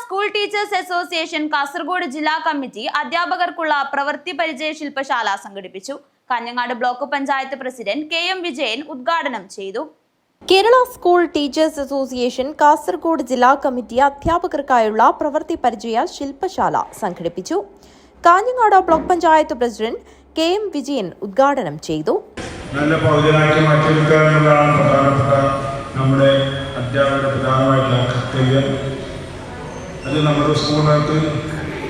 School teachers association Kasaragod ജില്ലാ committee അധ്യാപകർക്കുള്ള പ്രവൃത്തി പരിചയ ശില്പശാല സംഘടിപ്പിച്ചു. Kanhangad block panchayat president K M Vijayan ഉദ്ഘാടനം ചെയ്തു. Kerala school teachers association Kasaragod ജില്ലാ കമ്മിറ്റി അധ്യാപകർക്കായുള്ള പ്രവൃത്തി പരിചയ ശില്പശാല സംഘടിപ്പിച്ചു. Kanhangad block panchayat president K M Vijayan ഉദ്ഘാടനം ചെയ്തു. നല്ല പൗരനാക്കി മാറ്റിയെടുക്കുക എന്നുള്ളതാണ് പ്രധാനപ്പെട്ട നമ്മുടെ അധ്യാപകരുടെ പ്രധാനമായിട്ടുള്ള കർത്തവ്യം അത് നമ്മുടെ സ്കൂളിനകത്ത്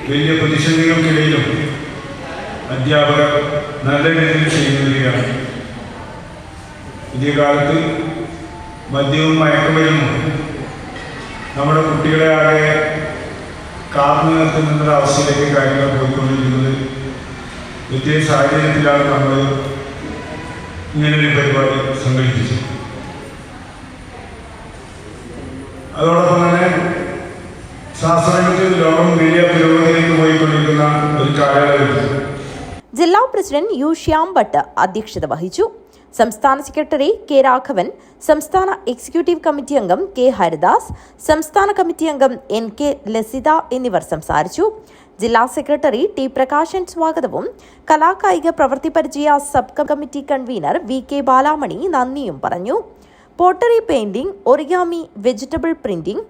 വലിയ പ്രതിസന്ധികൾക്കിടയിലും അധ്യാപകർ നല്ല രീതിയിൽ ചെയ്തു വരികയാണ് പുതിയ കാലത്ത് മദ്യവും മയക്കുമരുന്നും നമ്മുടെ കുട്ടികളെ ആകെ കാർന്നു നിർത്തുന്നതിന്റെ അവസ്ഥയിലേക്ക് കാര്യങ്ങൾ പോയിക്കൊണ്ടിരിക്കുന്നത്. ഇതേ സാഹചര്യത്തിലാണ് നമ്മൾ ഇങ്ങനൊരു പരിപാടി സംഘടിപ്പിച്ചത്. അതോടൊപ്പം തന്നെ ലോകം വലിയ പോയിക്കൊണ്ടിരിക്കുന്ന ഒരു ജില്ലാ പ്രസിഡന്റ് യു ശ്യാം ഭട്ട് അധ്യക്ഷത വഹിച്ചു. സംസ്ഥാന സെക്രട്ടറി കെ രാഘവൻ സംസ്ഥാന എക്സിക്യൂട്ടീവ് കമ്മിറ്റി അംഗം കെ ഹരിദാസ് സംസ്ഥാന കമ്മിറ്റി അംഗം എൻ കെ ലസിത എന്നിവർ സംസാരിച്ചു. ജില്ലാ സെക്രട്ടറി ടി പ്രകാശൻ സ്വാഗതവും. കലാകായിക പ്രവൃത്തി പരിചയ sub committee convener V K Balamani നന്ദിയും പറഞ്ഞു. Pottery painting origami vegetable printing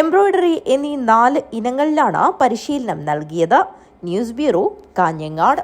embroidery എന്നീ നാല് ഇനങ്ങളിലാണ് പരിശീലനം നൽകിയത്. News bureau Kanhangad.